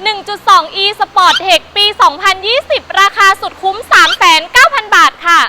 1.2e Sport Tech ปี 2020 ราคาสุดคุ้ม 3,900บาทค่ะ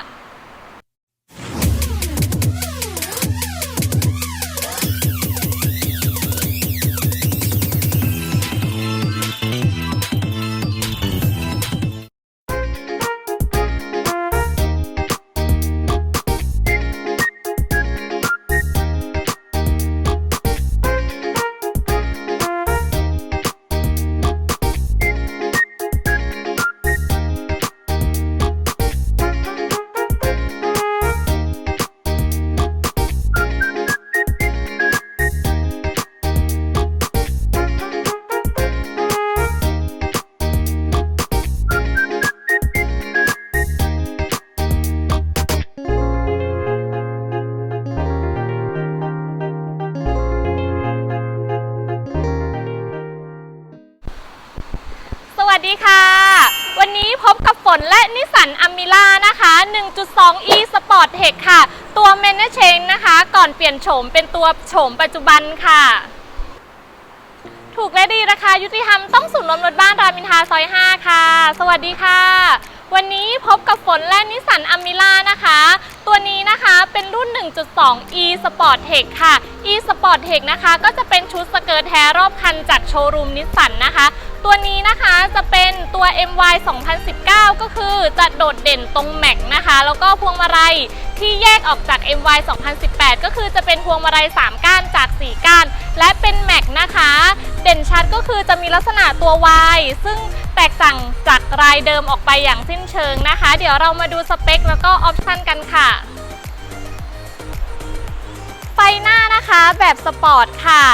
ดีค่ะ วันนี้พบกับฝนและนิสสันอ m มิล่านะคะ 1.2e Sport Tech ค่ะ ตัว m a n เชงนะคะ ก่อนเปลี่ยนโฉมเป็นตัวโฉมปัจจุบันค่ะ ถูกและดีราคายุติธรรมต้องศูนย์รวมรถบ้านรามินทาซอย 5 ค่ะ สวัสดีค่ะ วันนี้พบกับฝนและนิสสันอ m มิล่านะคะ ตัวนี้นะคะเป็นรุ่น 1.2e Sport Tech ค่ะ e Sport Tech นะคะ ก็จะเป็นชุดสเกิร์ตแท้รอบคันจากโชว์รูมนิสสันนะคะ ตัวนี้นะคะจะเป็นตัว MY 2019 ก็คือจะโดดเด่นตรงแม็กนะคะ แล้วก็พวงมาลัย ที่แยกออกจาก MY 2018 ก็คือจะเป็นพวงมาลัย 3 ก้านจาก 4 ก้าน และเป็นแม็กนะคะ เด่นชัดก็คือจะมีลักษณะตัว Y ซึ่งแตกต่างจากรายเดิมออกไปอย่างสิ้นเชิงนะคะ เดี๋ยวเรามาดูสเปคแล้วก็ออปชันกันค่ะไฟหน้านะคะแบบสปอร์ตค่ะ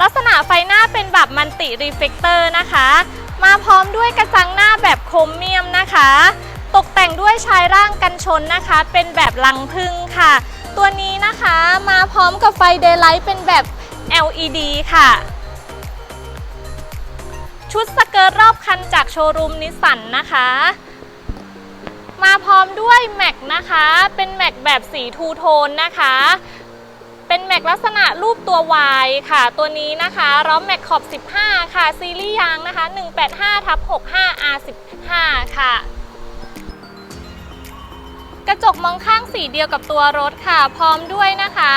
ลักษณะไฟหน้าเป็นแบบมันติรีเฟกเตอร์นะคะ มาพร้อมด้วยกระจังหน้าแบบโครเมียมนะคะ ตกแต่งด้วยชายร่างกันชนนะคะ เป็นแบบลังพึ่งค่ะ ตัวนี้นะคะมาพร้อมกับไฟเดย์ไลท์เป็นแบบ LED ค่ะ ชุดสเกิร์ตรอบคันจากโชว์รูมนิสสันนะคะ มาพร้อมด้วยแม็กนะคะ เป็นแม็กแบบสีทูโทนนะคะ เป็นแม็กลักษณะรูปตัว Y ค่ะ ตัวนี้นะคะล้อแม็กขอบ 15 ค่ะ ซีรีส์ยางนะคะ 185ทับ65 R15 ค่ะ กระจกมองข้างสีเดียวกับตัวรถค่ะ พร้อมด้วยนะคะ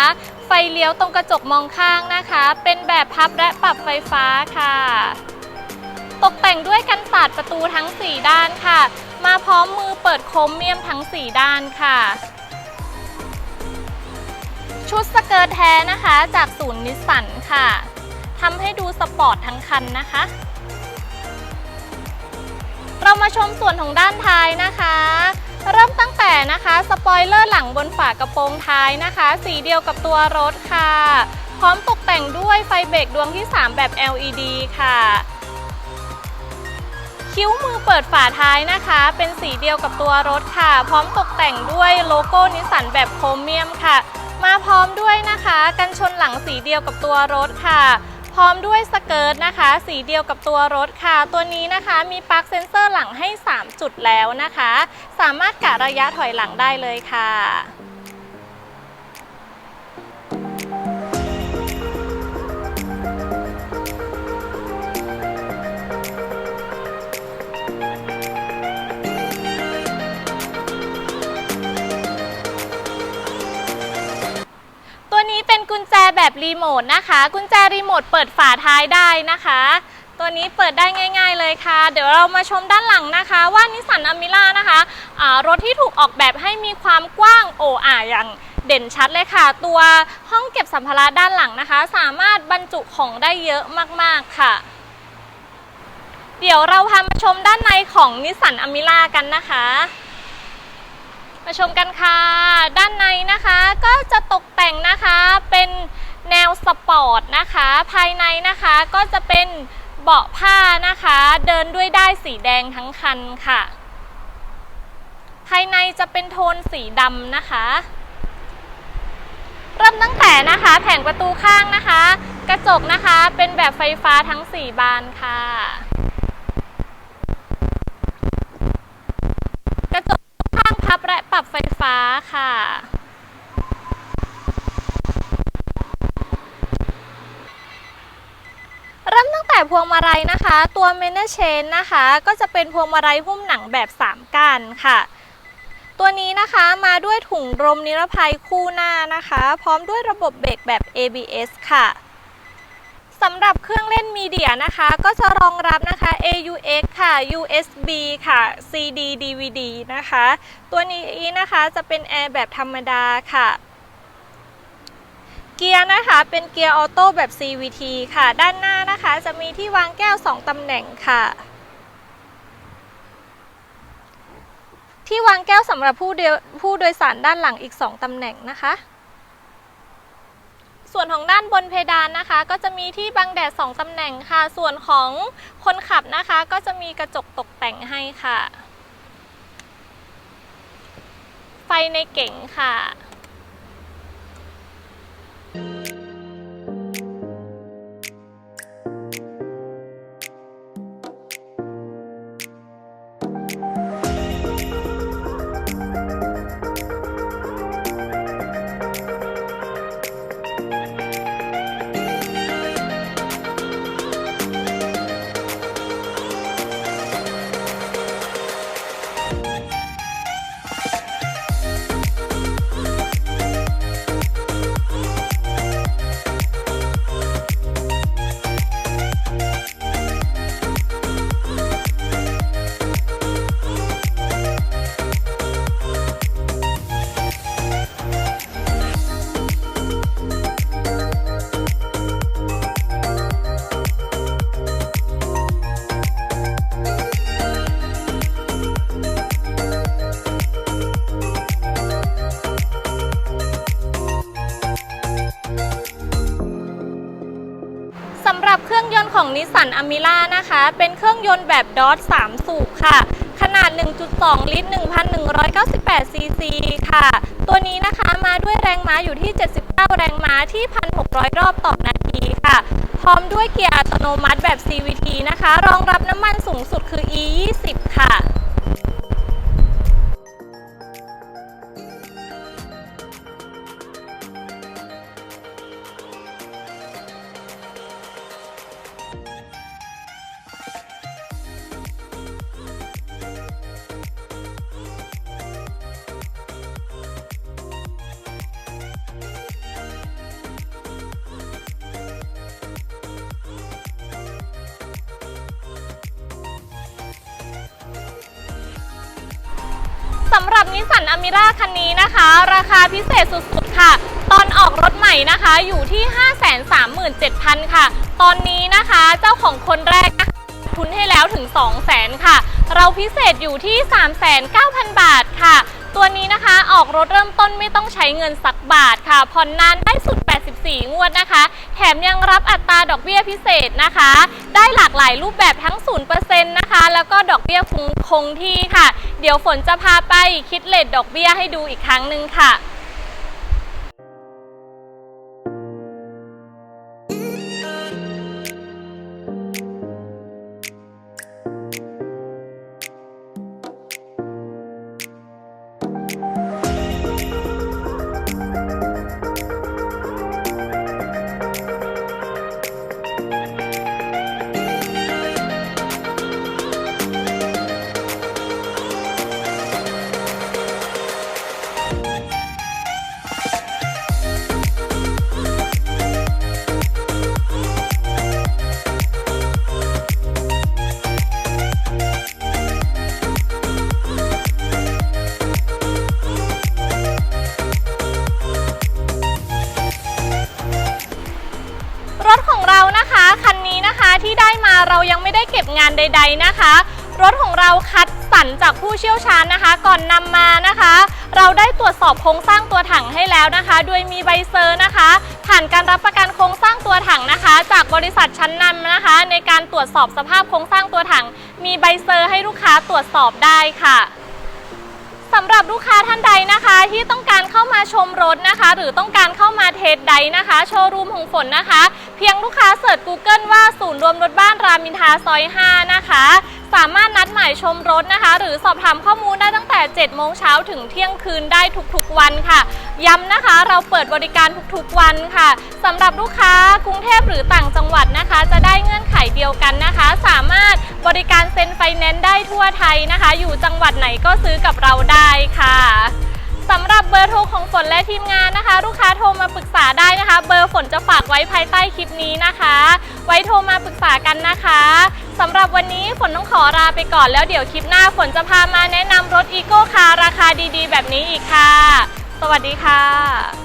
ไฟเลี้ยวตรงกระจกมองข้างนะคะ เป็นแบบพับและปรับไฟฟ้าค่ะ ตกแต่งด้วยกันศาสตร์ประตูทั้ง 4 ด้านค่ะ มาพร้อมมือเปิดโครเมียมทั้ง 4 ด้านค่ะ ชุดสเกิร์ตแท้นะคะจากศูนย์นิสสันค่ะทำให้ดูสปอร์ตทั้งคันนะคะ เรามาชมส่วนของด้านท้ายนะคะ เริ่มตั้งแต่นะคะสปอยเลอร์หลังบนฝากระโปรงท้ายนะคะ สีเดียวกับตัวรถค่ะ พร้อมตกแต่งด้วยไฟเบรกดวงที่ 3 แบบ LED ค่ะ คิ้วมือเปิดฝาท้ายนะคะ เป็นสีเดียวกับตัวรถค่ะ พร้อมตกแต่งด้วยโลโก้นิสสันแบบโครเมียมค่ะ มาพร้อมด้วยนะคะ กันชนหลังสีเดียวกับตัวรถค่ะ พร้อมด้วยสเกิร์ตนะคะ สีเดียวกับตัวรถค่ะ ตัวนี้นะคะมีปลั๊กเซ็นเซอร์หลังให้ 3 จุดแล้วนะคะ สามารถกะระยะถอยหลังได้เลยค่ะ ญแจแบบรีโมทนะคะ กุญแจรีโมทเปิดฝาท้ายได้นะคะ ตัวนี้เปิดได้ง่าย ๆเลยค่ะ เดี๋ยวเรามาชมด้านหลังนะคะ ว่านิสสันอ m มิล่านะคะอ่ารถที่ถูกออกแบบให้มีความกว้างโอ้อาอย่างเด่นชัดเลยค่ะ ตัวห้องเก็บสัมภาระด้านหลังนะคะ สามารถบรรจุของได้เยอะมากๆค่ะ เดี๋ยวเราพามาชมด้านในของนิสสันอ m มิล่ากันนะคะ มาชมกันค่ะ ด้านในนะคะก็จะตกแต่งนะคะเป็นแนวสปอร์ตนะคะ ภายในนะคะก็จะเป็นเบาะผ้านะคะ เดินด้วยได้สีแดงทั้งคันค่ะ ภายในจะเป็นโทนสีดำนะคะ เริ่มตั้งแต่นะคะ แผงประตูข้างนะคะ กระจกนะคะเป็นแบบไฟฟ้าทั้ง 4 บานค่ะ กระจกข้างพับและ ปรับไฟฟ้าค่ะ เริ่มตั้งแต่พวงมาลัยนะคะ ตัวเมนเชนนะคะ ก็จะเป็นพวงมาลัยหุ้มหนังแบบ 3ก้านค่ะ ตัวนี้นะคะมาด้วยถุงลมนิรภัยคู่หน้านะคะ พร้อมด้วยระบบเบรกแบบ ABS ค่ะ สำหรับเครื่องเล่นมีเดียนะคะ ก็จะรองรับนะคะ AUX ค่ะ USB ค่ะ CD DVD นะคะ ตัวนี้นะคะจะเป็นแอร์แบบธรรมดาค่ะเกียร์นะคะเป็นเกียร์ออโต้แบบ CVT ค่ะ ด้านหน้านะคะจะมีที่วางแก้ว 2 ตำแหน่งค่ะ ที่วางแก้วสำหรับผู้ผู้โดยสารด้านหลังอีก 2 ตำแหน่งนะคะ ส่วนของด้านบนเพดานนะคะ ก็จะมีที่บังแดด 2 ตำแหน่งค่ะ ส่วนของคนขับนะคะ ก็จะมีกระจกตกแต่งให้ค่ะ ไฟในเก๋งค่ะ ของนิสสันอ m มิล่านะคะ เป็นเครื่องยนต์แบบดอท3สูบค่ะ ขนาด 1.2 ลิตร 1,198 ซีซีค่ะ ตัวนี้นะคะมาด้วยแรงม้าอยู่ที่ 79 แรงม้าที่ 1,600 รอบต่อนาทีค่ะ พร้อมด้วยเกียร์อัตโนมัติแบบ CVT นะคะ รองรับน้ำมันสูงสุดคือ E20 ค่ะ สำหรับนิสสันอ m มิร่าคันนี้นะคะ ราคาพิเศษสุดๆค่ะ ตอนออกรถใหม่นะคะอยู่ที่ 537,000 ค่ะ ตอนนี้นะคะเจ้าของคนแรกทุนให้แล้วถึง 200,000 ค่ะ เราพิเศษอยู่ที่ 39,000 บาทค่ะ ตัวนี้นะคะออกรถเริ่มต้นไม่ต้องใช้เงินสักบาทค่ะผ่อนนานได้สุด 84 งวดนะคะ แถมยังรับอัตราดอกเบี้ยพิเศษนะคะ ได้หลากหลายรูปแบบทั้ง 0%นะคะ แล้วก็ดอกเบี้ยคงที่ค่ะ เดี๋ยวฝนจะพาไปคิดเลทดอกเบี้ยให้ดูอีกครั้งหนึ่งค่ะ เรายังไม่ได้เก็บงานใด ๆนะคะ รถของเราคัดสรรจากผู้เชี่ยวชาญนะคะ ก่อนนำมานะคะ เราได้ตรวจสอบโครงสร้างตัวถังให้แล้วนะคะ โดยมีใบเซอร์นะคะ ผ่านการรับประกันโครงสร้างตัวถังนะคะ จากบริษัทชั้นนำนะคะ ในการตรวจสอบสภาพโครงสร้างตัวถัง มีใบเซอร์ให้ลูกค้าตรวจสอบได้ค่ะ สำหรับลูกค้าท่านใดนะคะที่ต้องการเข้ามาชมรถนะคะ หรือต้องการเข้ามาเทสไดนะคะ โชว์รูมของฝนนะคะ เพียงลูกค้าเสิร์ช Google ว่าศูนย์รวมรถบ้านรามินทาซอย 5 นะคะสามารถนัดหมายชมรถนะคะ หรือสอบถามข้อมูลได้ตั้งแต่ 7 โมงเช้าถึงเที่ยงคืนได้ทุกๆวันค่ะ ย้ำนะคะเราเปิดบริการทุกๆวันค่ะสำหรับลูกค้ากรุงเทพหรือต่างจังหวัดนะคะ จะได้เงื่อนไขเดียวกันนะคะ สามารถบริการเซ็นไฟแนนซ์ได้ทั่วไทยนะคะ อยู่จังหวัดไหนก็ซื้อกับเราได้ค่ะสำหรับเบอร์โทรของฝนและทีมงานนะคะ ลูกค้าโทรมาปรึกษา ภายใต้คลิปนี้นะคะ ไว้โทรมาปรึกษากันนะคะสำหรับวันนี้ฝนต้องขอลาไปก่อนแล้วเดี๋ยวคลิปหน้าฝนจะพามาแนะนำรถอีโก้คาร์ราคาดีๆ แบบนี้อีกค่ะ สวัสดีค่ะ